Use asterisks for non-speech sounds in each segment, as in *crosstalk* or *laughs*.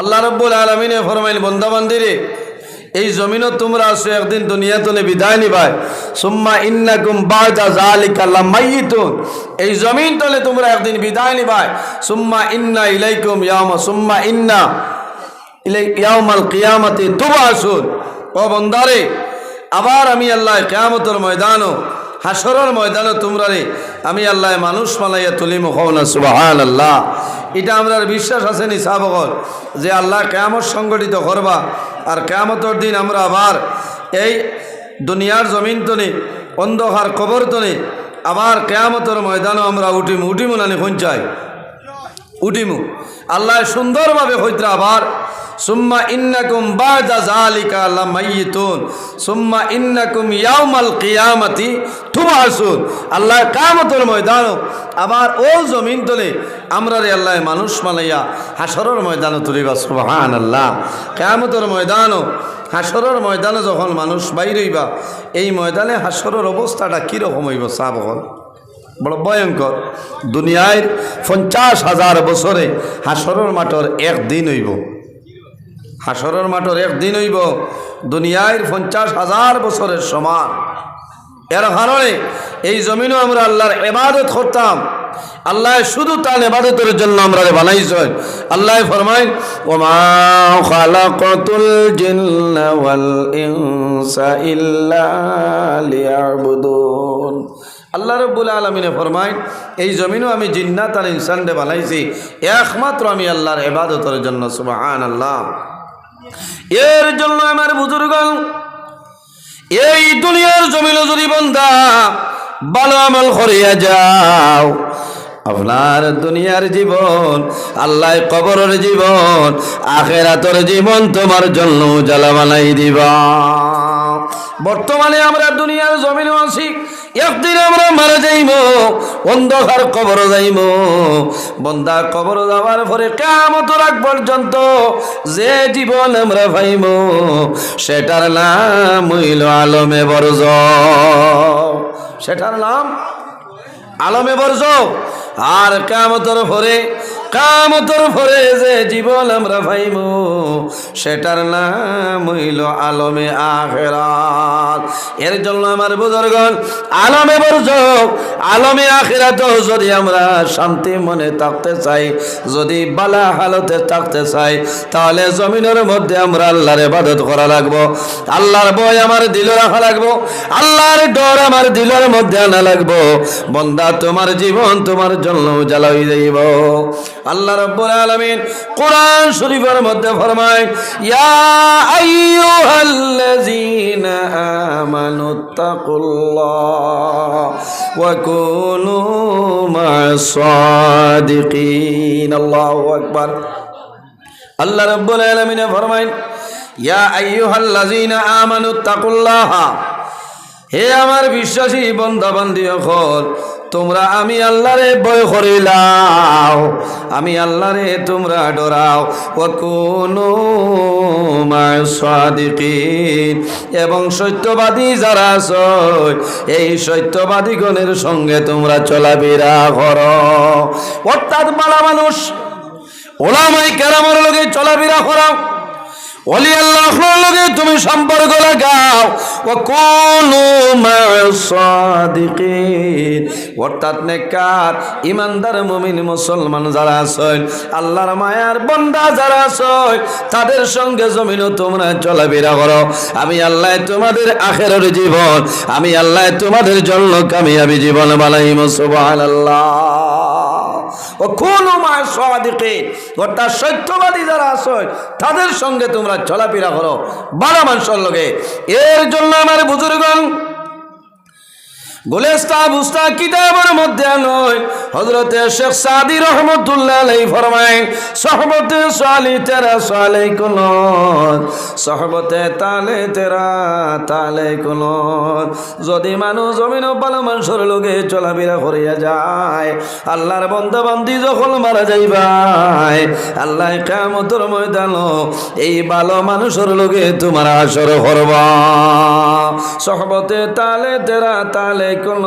আল্লাহ রব্বুল আলমিনে ফরমাইল, বন্দাবান্দিরে, এই জমিনও তোমরা আসো, একদিন দুনিয়া তোলে বিদায় নিবাই সুম্মা ইন্নাকুম বাদা লামাইয়িতুন। এই জমিন তলে তোমরা একদিন বিদায় নিবাই সুম্মা ইন্না ইলাইকুম ইয়ামা সুম্মা ইন্না ইলাই, ইয়াউমাল কিয়ামতি, তুবাসুন। ও বন্দারে, আবার আমি আল্লাহ কিয়ামতের ময়দানও হাসরের ময়দানও তোমরা রে, আমি আল্লাহ মানুষ মালাইয়া তুলি মুখাওনা সুবহান আল্লাহ এটা আমরার বিশ্বাস আছে নি সাবগর যে আল্লাহ কেয়ামত সংগঠিত করবা আর কেয়ামতর দিন আমরা আবার এই দুনিয়ার জমিন তনে অন্ধকার কবর তনে আবার কেয়ামতের ময়দানও আমরা উঠিমু। উঠিমু নানি পঞ্চায় উঠিমু। আল্লাহ সুন্দরভাবে হইত্রা আবার সুম্মা ইন্নাকুম বাদা জালিকা লামাইয়িতুন, সুম্মা ইন্নাকুম ইয়াউমাল কিয়ামাতি তুবাসুন। আল্লাহ কিয়ামতের ময়দান আবার ও জমিন তলে আমরা রে আল্লাহ মানুষ মালাইয়া হাসরের ময়দানে তুলিবা, সুবহানাল্লাহ। কিয়ামতের ময়দান হাসরের ময়দানে যখন মানুষ বাইরইবা, এই ময়দানে হাসরের অবস্থাটা কীরকম হইব সাবগল বড় ভয়ঙ্কর। দুনিয়ায় পঞ্চাশ হাজার বছরে হাসরের মাঠর একদিন হইব। হাসরের মাঠর একদিন হইব দুনিয়ায় পঞ্চাশ হাজার বছরের সমান। এর কারণে এই জমিনও আমরা আল্লাহর এবাদত করতাম। আল্লাহ শুধু তার এবাদতের জন্য আমরা বানাইছ আল্লাহ ফরমাই জিন্না আল্লাহ রব্বুল আলমিনে ফরমাই এই জমিনও আমি জিন্নাত আর ইনসানরে বানাইছি। একমাত্র আমি আল্লাহর এবাদতের জন্য সুবাহান আল্লাহ এর জন্য আমার বুজুর্গ এই দুনিয়ার জমিল যদি বন্ধা ভালো আমল করিয়া যাও, আপনার দুনিয়ার জীবন আল্লাহ কবরের জীবন, আখেরাতর জীবন তোমার জন্য জ্বালা বানাই দিবা। বর্তমানে আমরা দুনিয়ার জমিনে আছি। একদিন আমরা মারা যাইব, অন্ধকার কবর যাইব। বন্দা কবর যাওয়ার পরে কামত রাখ পর্যন্ত যে জীবন আমরা পাইব, সেটার নাম হইল আলমে বরজ। সেটার নাম আলমে বর্জ। আর কামতর পরে কামতর পরে যে জীবন আমরা পাইব সেটার নাম হইল আলমে আখেরাত। এর জন্য আমার বুজুর্গন আলমে বর্জ আলমে আখেরাত যদি আমরা শান্তি মনে থাকতে চাই, যদি বালা হালতে থাকতে চাই, তাহলে জমিনের মধ্যে আমরা আল্লাহর ইবাদত করা লাগবো। আল্লাহর বই আমার দিল রাখা লাগবো, আল্লাহর ডর আমার দিলের মধ্যে আনা লাগবো। বন্দা, তোমার জীবন তোমার জন্য জ্বালাই যাইব। আল্লাহ রব্বুল আলামিন কোরআন শরীফের মধ্যে ফরমায়, ইয়া আইয়ুহাল্লাযীনা আমানু তাকুল্লাহ ওয়া কুনু মা'আস সাদিকিন আল্লাহু আকবার। আল্লাহ রব্বুল আলামিন ফরমায়, ইয়া আইয়ুহাল্লাযীনা আমানু তাকুল্লাহ হে আমার বিশ্বাসী বন্ধা বান্ধি তোমরা আমি আল্লাহরে ভয় করিলাও, আমি আল্লাহরে তোমরা ডরাও। ও কোনো এবং সত্যবাদী যারা আছয় এই সত্যবাদীগণের সঙ্গে তোমরা চলাফেরা করো। অর্থাৎ মালা মানুষ ওলামাই কেরামের লগে চলাফেরা করো অলি তুমি সম্পর্ক লাগাও ও কোন অর্থাৎ নেকার ইমানদার, মুমিন, মুসলমান যারা আছেন, আল্লাহর মায়ার বন্দা যারা আছেন, তাদের সঙ্গে জমিনও তোমরা চলাফেরা করো। আমি আল্লাহ তোমাদের আখেরের জীবন, আমি আল্লাহ তোমাদের জন্য কামিয়াবি জীবন কোন মায়ের সদিকে অর্থাৎ সত্যবাদী যারা আছে, তাদের সঙ্গে তোমরা চলাফেরা করো। বারো মানুষের লোকে, এর জন্য আমার বুজুর্গণ গুলেস্তা বুস্তা কিতাবের মধ্যে নয়। হজরতে শেখ সাদি রহমতুল্লাহ আলাই ফরমায় সহবতে সালি, তেরা সালে কোন সহবতে তালে, তেরা তালে কোন যদি মানুষ জমিন ভালো মানুষের লোকে চলাফেরা করিয়া যায়, আল্লাহর বন্ধু বান্ধি যখন মারা যাইবাই আল্লাহ কামতর ময়দান এই ভালো মানুষের লোকে তোমার আসর করবা সহবতে তালে, তেরা তালে রাখল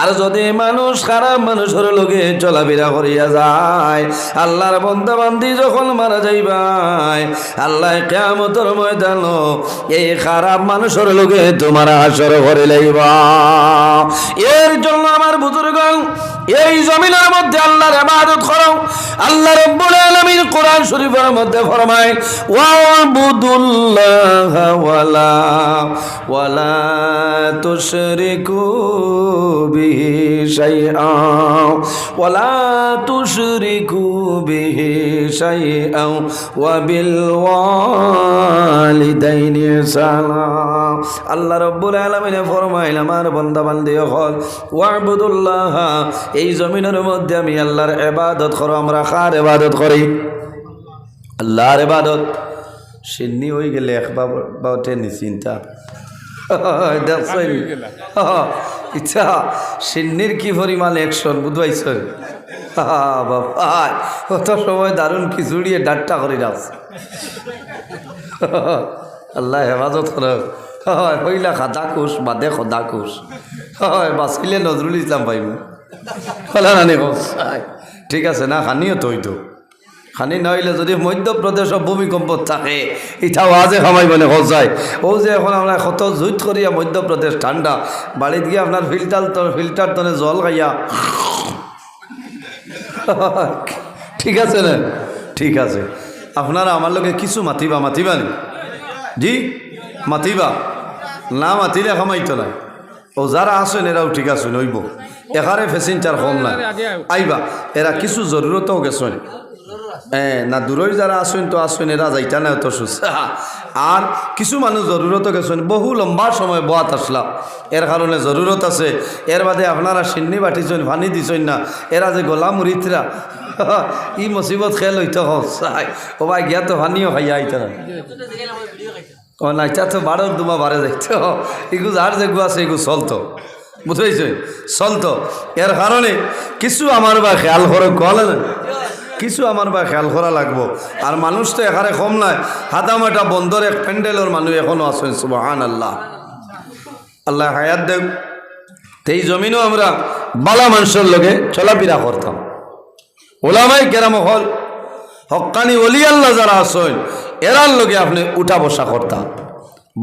আর যদি মানুষ খারাপ মানুষের লোকে চলাফেরা করিয়া যায়, আল্লাহর বন্ধা বান্ধি যখন মারা যাইবাই আল্লাহ কেমতর ময়দান এই খারাপ মানুষের লোকে তোমার আসর করে লাইবা। এর জন্য আমার বুজুর্গ এই জমিনের মধ্যে আল্লাহর ইবাদত করো। আল্লাহ রাব্বুল আলামিন কোরআন শরীফের মধ্যে ফরমায়, ওয়াবুদুল্লাহ ওয়ালা ওয়ালা তুশরিকু ওয়ালা তুশরিকু বিহি শাইআ ওয়া বিল ওয়ালিদাইনি ইহসানা আল্লাহ রাব্বুল আলামিন ফরমাইল আমার বান্দা বান্দি হল, ওয়াবুদুল্লাহ, এই জমিনের মধ্যে আমি আল্লাহর এবাদত করো, আমরা কার এবাদত করি? আল্লাহর এবাদত সিন্নি হয়ে গেলে একবার বাউটে নিশ্চিন্তা *laughs* দেখছেন *laughs* ইচ্ছা সিন্নির কি পরিমাণ একশন বুঝবাইছেন *laughs* বাবা কত সময় দারুণ খিচুড়িয়ে ডাট্টা করে যাস আল্লাহ হেফাজত করে। হয় হইলা খাদা কুশ বাদে খদা কুশ হয় বাঁচিলে নজরুল ইসলাম পাইব। হলা নানি ঠিক আছে না খানিও তো হইতো। খানি নইলে যদি মধ্যপ্রদেশত ভূমিকম্প থাকে ইটাও আজে খামাই মানে সজায় ও যে এখন আমরা কত জুইত করিয়া মধ্যপ্রদেশ ঠান্ডা বাড়িত গিয়ে আপনার ফিল্টার তো ফিল্টার তনে জল খাইয়া। ঠিক আছে না? ঠিক আছে। আপনারা আমার লোকে কিছু মাতিবা মাতিবা নি? জি? মাতিবা? না মাতিলে খামাইতো না ও যারা আসেন এরাও ঠিক আছে নইব এখানে ফেসেঞ্জার কম নাই। আইবা এরা কিছু জরুরতও গেছেন। হ্যাঁ না দূরই যারা আসুন তো আসুন এরা যাইতা না তো সুস্থা আর কিছু মানুষ জরুরত গেছেন বহু লম্বা সময় বয়াত আসলাম এর কারণে জরুরত আছে। এর বাদে আপনারা সিন্নি বাটিছেন ভানি দিছেন না। এরা যে গোলাম মুরিতরা ই মুসিবত খেল হইতে চাই। ও ভাই, গিয়া তো পানিও খাইয়া আইতে না। ও না এটা তো বারোর দুমা বারে যাইতো এগু যার যেগু আছে এগু চলতো। বুঝাইছে চলতো। এর কারণে কিছু আমার বা খেয়াল করে কলে না। কিছু আমার বা খেয়াল করা লাগবো। আর মানুষ তো এখানে কম নাই। হাতামাটা বন্দর, এক প্যান্ডেলের মানুষ এখনও আছেন সুবাহান আল্লাহ আল্লাহ হায়াত দেব এই জমিনও আমরা বালা মানুষের লোকে চলাফেরা করতাম। ওলামাই কেরাম হল, হকানি অলি আল্লাহ যারা আসেন এরার লগে আপনি উঠা বসা করতাম।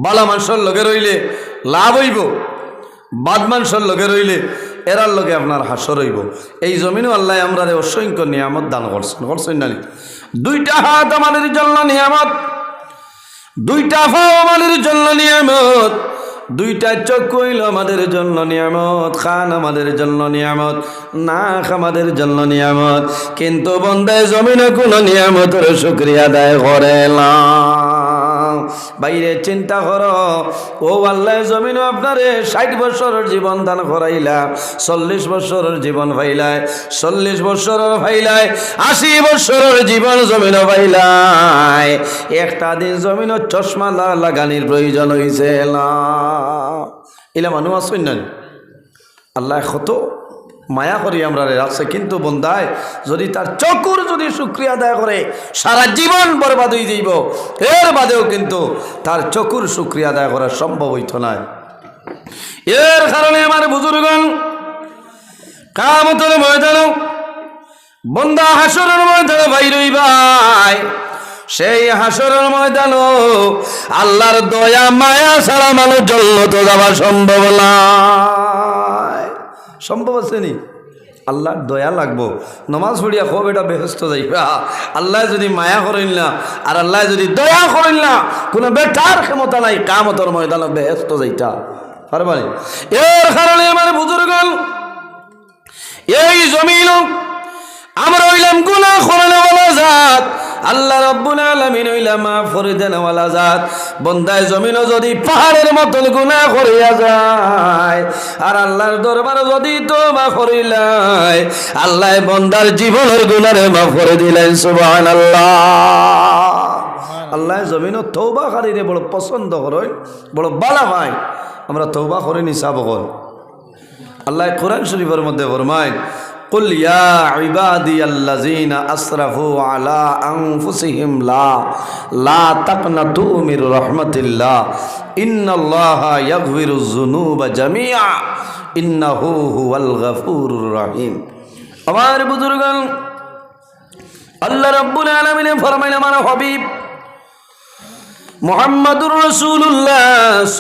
বালা মানুষের লগে রইলে লাভ হইব, বাদ মানুষের লগে রইলে এরার লগে আপনার হাসর হইব। এই জমিনও আল্লাহ আমরা অসংখ্য নিয়ামত দান করছেন। করছেন না দুইটা হাত আমাদের জন্য নিয়ামত। দুইটা ফাও আমাদের জন্য নিয়ামত। দুইটা চোখ হইল আমাদের জন্য নিয়ামত। খান আমাদের জন্য নিয়ামত। নাক আমাদের জন্য নিয়ামত। কিন্তু বন্দায় জমিনে কোনো নিয়ামতের শুক্রিয়া আদায় করে না। বাইরে চিন্তা করো। ও আল্লাহ জমিন আপনারে ষাট বছরের জীবন দান করাইলা, চল্লিশ বছরের জীবন ভাইলায় চল্লিশ বছরের ভাইলায় আশি বছরের জীবন জমিন ভাইলায় একটা দিন জমিন চশমা লাগানির প্রয়োজন হয়েছে না। এলা মানুষ আসেন আল্লাহ কত মায়া করি আমরা রাখছে কিন্তু বন্দায় যদি তার চকুর যদি শুক্রিয়া আদায় করে, সারা জীবন বরবাদ হয়ে যাইব। এর বাদেও কিন্তু তার চকুর শুক্রিয়া আদায় করা সম্ভব হইত না এর কারণে আমার বুজুর্গন কামতর ময়দান, বন্দা হাসরের ময়দানে ভাই রই ভাই। সেই হাসরের ময়দান আল্লাহর দয়া, মায়া ছাড়া মানুষ জন্য তো যাওয়া সম্ভব নয় সম্ভব আছে নি? আল্লাহর দয়া লাগবো। নমাজ পড়িয়া খুব এটা বেহস্ত যাইবা আল্লাহ যদি মায়া করেন না, আর আল্লাহ যদি দয়া করেন না, কোনো বেটার ক্ষমতা নাই, কামতর ময়দান বেহস্ত যাইতা। পারবানি এর কারণে আমার বুজুর্গ এই জমিন আমরা হইলাম গুনা খোরানোওয়ালা জাত। আল্লাহ রব্বুল আলামিন হইলাম মাফ করে জাত। বন্দায় জমিনও যদি পাহাড়ের মতন গুনাহ করিয়া যায়, আর আল্লাহর দরবারে যদি তোবা করিলাই আল্লাহ বন্দার জীবনের গুনারে মাফ করে দিলেন, সুবহানাল্লাহ। আল্লাহ জমিনও তৌবা কারীরে বড় পছন্দ করেন, বড় বালা ভাই আমরা তৌবা করে নিসাব কর আল্লাহ কোরআন শরীফের মধ্যে ফরমায় قل يا عبادي الذين أسرفوا على أنفسهم لا لا تقنطوا من رحمة الله إن الله يغفر الذنوب جميعا إنه هو الغفور الرحيم আমার বুজুর্গান আল্লাহ রব্বুল আলমিনে ফরমাইল আমার হবিব মোহাম্মদুর রসুল্লাহ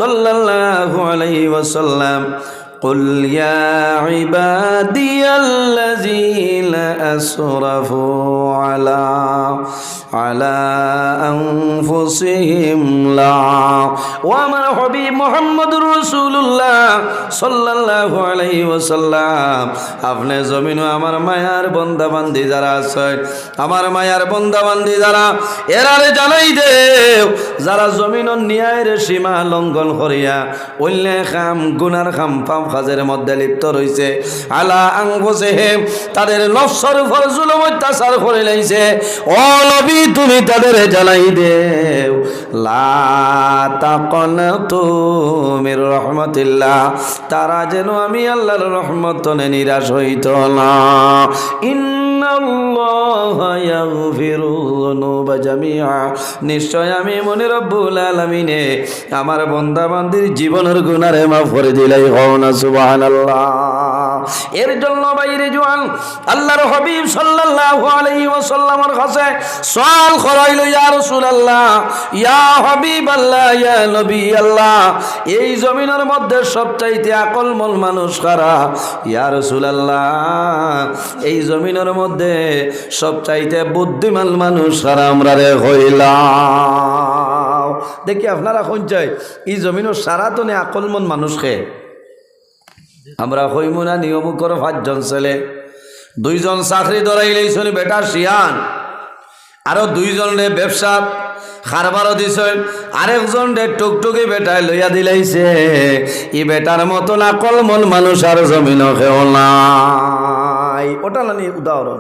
সাল্লাল্লাহু আলাইহি ওয়াসাল্লাম قل يا عبادي الذين أسرفوا على على أنفسهم لا وما حبيب محمد رسول الله صلى الله عليه وسلم আপনি জমিন আমার মায়ার বন্দা বান্দি যারা আছেন আমার মায়ার বন্দা বান্দি যারা এরারে জানাই দেও যারা জমিন ন্যায়ের সীমা লঙ্ঘন করিয়া অন্য খাম গুনার খাম পাম খাজের মধ্যে লিপ্ত রয়েছে আলা আংবসে তাদের নফসর উপর জুলুম অত্যাচার করে লাইছে ও নবী তুমি তাদের জানাই দেও। লা তাকনাতু মির রহমাতিল্লাহ। তারা যেন আমি আল্লাহর রহমত নিরাশ হইত না। নিশ্চয় আমি মনে রব্বুল আলামিনে আমার বান্দা বান্দির জীবনের গুনারে মাফ করে দিলাই হও না, সুবহানাল্লাহ। এর জন্য বাইরে জোয়ান আল্লাহর হাবিব সাল্লাল্লাহু আলাইহি ওয়াসাল্লামের কাছে সওয়াল করাইল, ইয়া রাসূলুল্লাহ, ইয়া হাবিব আল্লাহ ইয়া নবী আল্লাহ এই জমিনের মধ্যে সবচাইতে আকলমল মানুষ কারা? ইয়া রাসূলুল্লাহ, এই জমিনের মধ্যে সবচাইতে বুদ্ধিমান মানুষ কারা? আমরা রে হইলাম। দেখি আপনারা কোন চাই এই জমিনের সারা তো নে আকলমন মানুষকে আমরা হইমুনা নিয়ম করে পাঁচজন ছেলে। দুইজন চাকরি ধরাই লইছনি বেটা শিয়ান। আরও দুইজন রে ব্যবসা খারবারও দিছেন। আরেকজন রে টুকটুকি বেটায় লইয়া দিলাইছে। ই বেটার মতন আকল মন মানুষ আর জমিন ওটা নানি উদাহরণ।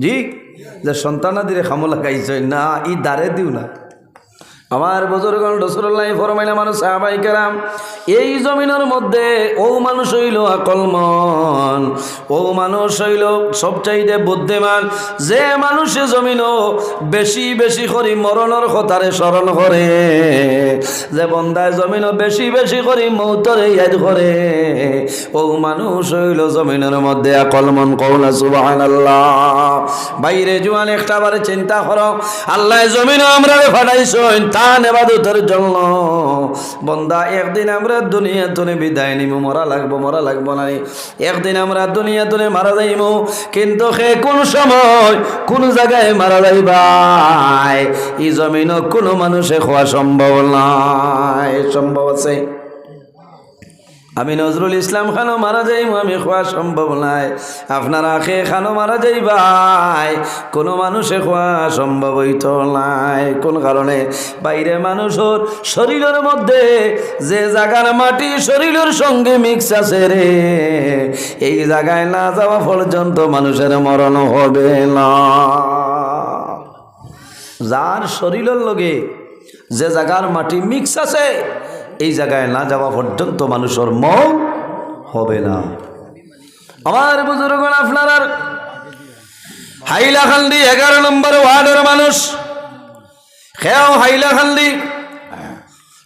জি? যে সন্তানাদিরে খামো লাগাইছে না, ই দারে দিও না। আমার বুজুর্গণ রসুল্লাহ ফরমাইলা মানুষ সাহাবাই কেরাম, এই জমিনের মধ্যে ও মানুষ হইল আকলমন। ও মানুষ হইল সবচাইতে বুদ্ধিমান। যে মানুষে জমিন বেশি বেশি করি মরণের কথারে স্মরণ করে, যে বন্দায় জমিন বেশি বেশি করি মৌতরে ইয়াদ করে, ও মানুষ হইল জমিনের মধ্যে আকলমন কৌলা সুবাহ বাইরে জোয়ান একটা বারে চিন্তা করো, আল্লাহ জমিন আমরা ফাটাইছেন তান এবাদতের জন্য। বন্দা, একদিন আমরা দুনিয়া তুলে বিদায় নিব মরা লাগবো মরা লাগবো না একদিন আমরা দুনিয়া তুলে মারা যাইব কিন্তু সে কোন সময় কোন জায়গায় মারা যাইবাই? এই জমিন কোনো মানুষে খোয়া সম্ভব নাই। সম্ভব আছে। আমি নজরুল ইসলাম খানো মারা যাইব আমি খোয়া সম্ভব নাই। আপনারা খে খানো মারা যাইবাই। কোনো মানুষে খোয়া সম্ভব হইত নাই। কোন কারণে? বাইরে মানুষের শরীরের মধ্যে যে জায়গার মাটি শরীরের সঙ্গে মিক্স আছে রে, এই জায়গায় না যাওয়া পর্যন্ত মানুষের মরণ হবে না। যার শরীরের লগে যে জায়গার মাটি মিক্স আছে এই জায়গায় না যাওয়া পর্যন্ত মানুষের মন হবে না। আমার বুজুর্গ আপনার হাইলাখান্দি এগারো নম্বর ওয়ার্ডের মানুষ। খেয়াও হাইলাখান্দি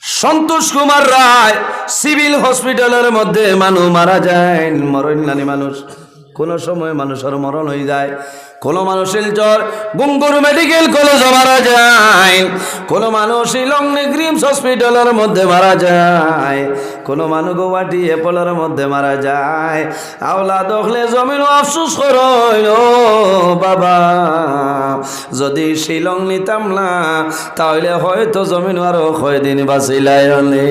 সন্তোষ কুমার রায় সিভিল হসপিটালের মধ্যে মানুষ মারা যায় মরণ নানি মানুষ। কোনো সময় মানুষের মরণ হয়ে যায়, কোনো মানুষের জ্বর, গুঙ্গুর মেডিকেল কলেজে মারা যায়, কোনো মানুষ গ্রিমস হসপিটালের মধ্যে মারা যায়, কোনো মানুষ গুয়াহাটি এপলের মধ্যে মারা যায়। আওলা দখলে জমিন আফসুস করইল বাবা, যদি শিলং নিতাম না, তাহলে হয়তো জমিন আরও কয়দিন বাঁচিলাই হলে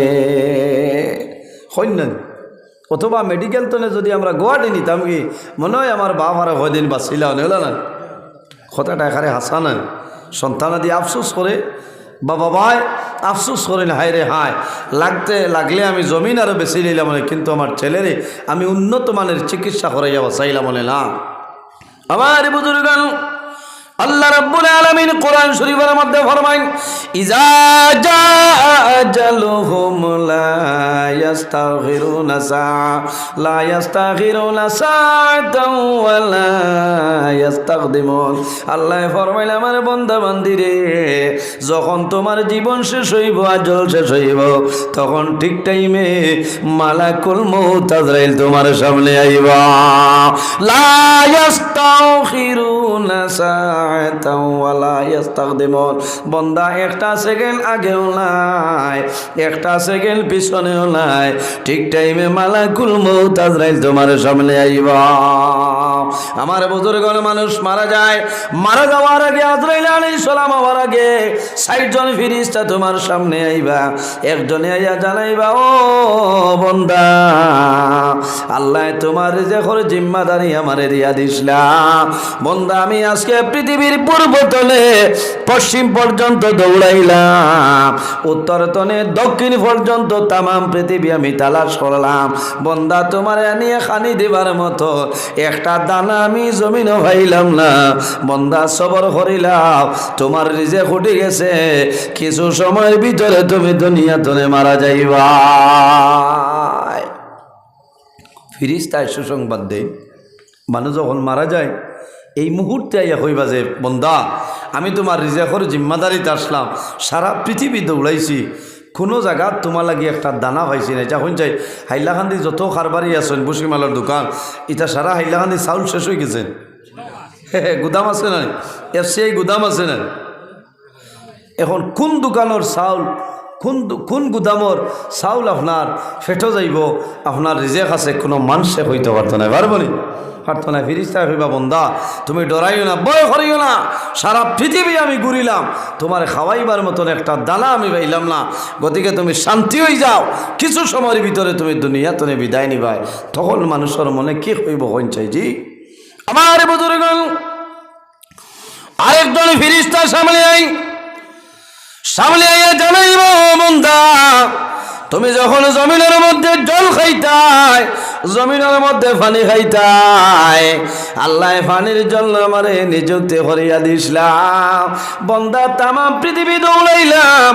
হইন অথবা মেডিকেল তলে যদি আমরা গুয়াহাটি নিতাম কি মনে হয় আমার বাপ আরও কয়দিন বাঁচিলা হলে না কথাটা এখানে হাসা না সন্তানাদি আফসোস করে বাবা ভাই আফসোস করেন হায় রে হায়, লাগতে, লাগলে আমি জমিন আরও বেশি নিলাম মনে, কিন্তু আমার ছেলেরে আমি উন্নত মানের চিকিৎসা করে যাব চাইলাম মনে না। আমার বুজুর্গান আল্লাহ রাব্বুল আলামিন কোরআন শরীফের মধ্যে ফরমাইন, ইজা জা আজালুহুম লা ইস্তাগফিরুনা সা লা ইস্তাগফিরুনা সাআতাও ওয়া লা আল্লাহ ফরমাইল আমার বান্দা বান্দিরে যখন তোমার জীবন শেষ হইব, আজল শেষ হইব, তখন ঠিক টাইমে মালাকুল মউত আজরাইল তোমার সামনে আইবা। লা ইস্তাগফিরুনা ইস্তাকদিমুন বান্দা একটা সেকেন্ড আগেও নাই, একটা সেকেন্ড পিছনেও নাই। ঠিক টাইমে মালাকুল মউত আজরাইল তোমার সামনে আইবা। আমার বুজুর্গর মানুষ মারা যায়। মারা যাওয়ার আগে আজরাইল আলাইহিস সালাম হওয়ার আগে ষাট জন তোমার সামনে আইবা, একজনে আইয়া জানাইবা, ও বন্দা, আল্লাহ তোমার যে করে জিম্মাদারি আমারে দিয়া দিসলাম বন্দা, আমি আজকে পৃথিবীর পূর্ব তলে পশ্চিম পর্যন্ত দৌড়াইলাম, উত্তর তনে দক্ষিণ পর্যন্ত তামাম পৃথিবী আমি তালাশ করলাম। বন্দা, তোমার নিয়ে খানি দেবার মতো একটা দানা আমি জমিনও পাইলাম না। বন্দা সবর করিলাম তোমার রিজে ফুটে গেছে। কিছু সময়ের ভিতরে তুমি দুনিয়া তনে মারা যাইবা। ফিরিস্তায় সুসংবাদ দেয় মানুষ যখন মারা যায়, এই মুহূর্তে আইয়া হইবা যে, বন্দা, আমি তোমার রিজাকর জিম্মাদারিতে আসলাম, সারা পৃথিবী দৌড়াইছি কোনো জায়গা তোমার লাগি একটা দানা পাইছি না যখন চাই হাইলাকান্দি যত কারবারি আছেন বুসিমালার দোকান এটা সারা হাইলাকান্দি চাউল শেষ হয়ে গেছে। হে হে, গুদাম আছে না এফ সি আই গুদাম আছে না এখন কোন দোকানের চাউল কোন কোন গুদামর চাউল আপনার ফেটো যাইব আপনার রিজেক আছে কোনো মানুষে হইতে পারতো না পারব না ফিরিস্তা হইবা বন্দা, তুমি ডরাইও না বয় করিও না। সারা পৃথিবী আমি ঘুরিলাম, তোমার খাওয়াইবার মতন একটা দানা আমি পাইলাম না। গতিকে তুমি শান্তি হয়ে যাও, কিছু সময়ের ভিতরে তুমি দুনিয়া তুমি বিদায় নিবাই। তখন মানুষের মনে কি হইব হইন চাই জি? আমার বুজুর্গ আরেকজন ফিরিস্তা সামনে আই, সামনে আইয়া জানাইব মন্দা তুমি যখন জমিনের মধ্যে জল খাইতাই জমিনের মধ্যে পানি খাইতাই আল্লাহ পানির জন্য আমারে নিযুক্তি করিয়া দিসলাম বন্দা তামাম পৃথিবী দৌড়াইলাম।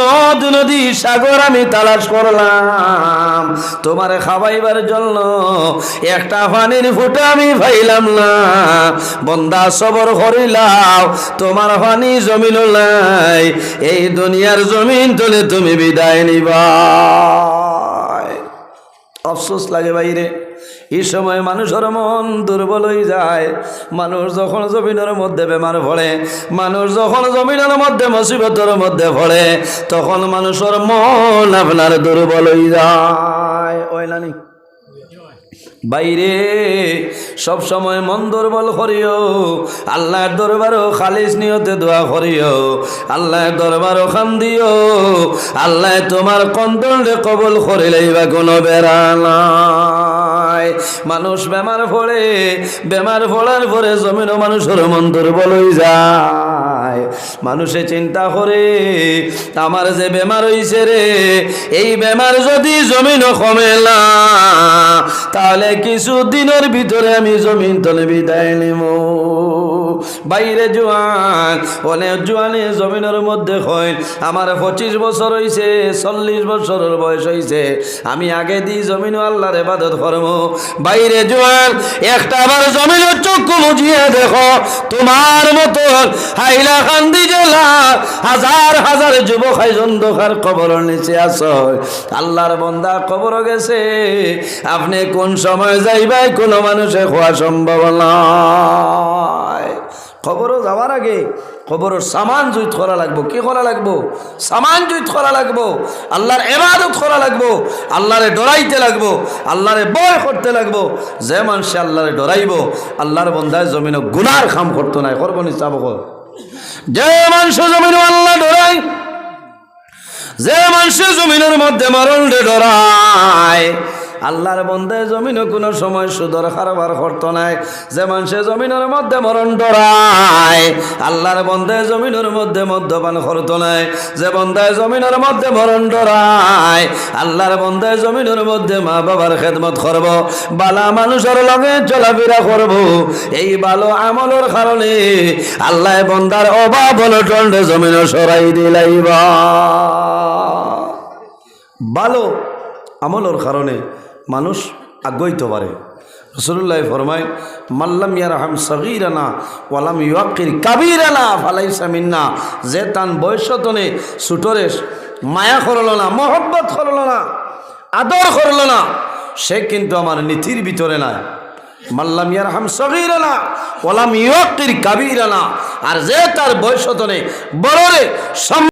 নদ, নদী, সাগর আমি তালাশ করলাম। তোমার খাওয়াইবার জন্য একটা পানির ফুটা আমি পাইলাম না। বন্দা সবর করিলাম তোমার পানি জমিন নাই। এই দুনিয়ার জমিন তুলে তুমি বিদায় নিবা আফসোস লাগে বাইরে এই সময় মানুষের মন দুর্বল হয়ে যায়। মানুষ যখন জমিনের মধ্যে বেমার পড়ে, মানুষ যখন জমিনের মধ্যে মুসিবতের মধ্যে পড়ে, তখন মানুষের মন আপনার দুর্বল হয়ে যায়। ওই বাইরে, সব সময় মন দুর্বল করিও, আল্লাহর দরবারও খালিস নিয়তে দোয়া করিও, আল্লাহর দরবারও খান দিও, আল্লাহ তোমার কন্তলে কবল করিলেই বা কোনো বেড়া নাই। মানুষ বেমার পড়ে, বেমার পড়ার পরে জমিনও মানুষের মন দুর্বল হয়ে যায়। মানুষে চিন্তা করে, আমার যে বেমার হইছে রে, এই বেমার যদি জমিনও কমে না, তাহলে কিছু দিনের ভিতরে আমি জমিন তলে বিদায় নিব। বাইরে জোয়ান, অনেক জোয়ানে জমিনের মধ্যে হয়। আমার পঁচিশ বছর হইছে, চল্লিশ বছরের বয়স হইছে। আমি আগে দিই জমিন আল্লাহর এবাদত কর্ম। বাইরে জোয়ান, একটা আবার জমিনের চক্ষু মুজিয়ে দেখো। তোমার মতন হাইলাকান্দি জেলা, হাজার হাজার যুবক হাইজন্দকার কবর নিচে আস আল্লাহর বন্দা কবর গেছে। আপনি কোন সময় যাইবাই কোনো মানুষে খোয়া সম্ভব নয়। খবরও যাওয়ার আগে খবরের সামান জুইত করা লাগবো। কি করা লাগবো? সামান জুইত করা লাগবো। আল্লাহর এবাদত করা লাগবো। আল্লাহরে ডরাইতে লাগবো। আল্লাহরে বয় করতে লাগবো। যে মানুষে আল্লাহরে ডরাইব, আল্লাহর বন্ধায় জমিন গুনার খাম করতো নাই করব নি, চাবো যে মানুষ জমিন আল্লাহ ডরাই যে মানুষে জমিনের মধ্যে মরণ ডরায় আল্লাহর বন্ধে জমিনও কোনো সময় সুদর কারবার করতো নাই। যে মানুষে জমিনের মধ্যে মরণ ডরায়, আল্লাহর বন্ধে জমিনের মধ্যে মদ্যপান করতো নাই। যে বন্ধায় জমিনের মধ্যে মরণ ডরায়, আল্লাহর বন্ধে জমিনের মধ্যে মা বাবার খেদমত করব, বালা মানুষের লগে চলাফেরা করব। এই ভালো আমলের কারণে আল্লাহ বন্দার অভাব হলো টন্ডে জমিন সরাই দিলাইবা। ভালো আমলের কারণে মানুষ আগ্রহিত পারে রসুল্লাহ ফরমাই মাল্লাম ইয়ারহাম সগিরানা ওয়ালাম ইউকির কাবিরানা ফালাইসা মিন্না। যে তান বয়সতনে সুটরে মায়া করল না, মহব্বত করল না, আদর করল না, সে কিন্তু আমার নীতির ভিতরে নাই। মাল্লাম ইয়ারহাম সগিরানা ওয়ালাম ইউকির কাবিরানা। আর যে তার বয়সতনে বড়রে